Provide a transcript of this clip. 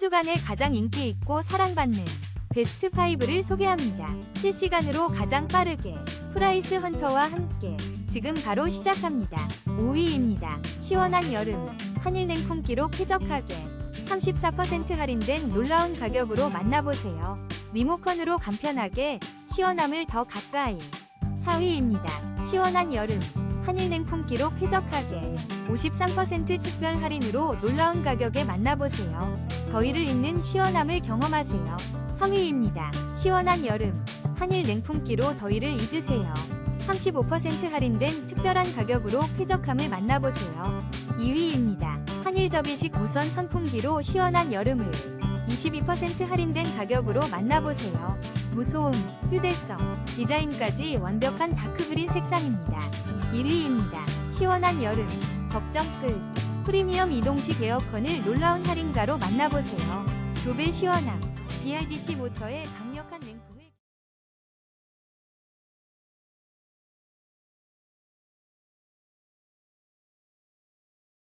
주간에 가장 인기 있고 사랑받는 베스트 5를 소개합니다. 실시간으로 가장 빠르게 프라이스 헌터와 함께 지금 바로 시작합니다. 5위입니다. 시원한 여름 한일 냉풍기로 쾌적하게 34% 할인된 놀라운 가격으로 만나보세요. 리모컨으로 간편하게 시원함을 더 가까이 4위입니다. 시원한 여름 한일 냉풍기로 쾌적하게 53% 특별 할인으로 놀라운 가격에 만나보세요. 더위를 잊는 시원함을 경험하세요. 3위입니다. 시원한 여름 한일 냉풍기로 더위를 잊으세요. 35% 할인된 특별한 가격으로 쾌적함을 만나보세요. 2위입니다. 한일 접이식 무선 선풍기로 시원한 여름을 22% 할인된 가격으로 만나보세요. 무소음, 휴대성, 디자인까지 완벽한 다크그린 색상입니다. 1위입니다. 시원한 여름, 걱정 끝. 프리미엄 이동식 에어컨을 놀라운 할인가로 만나보세요. 두 배 시원함, BRDC 모터의 강력한 냉풍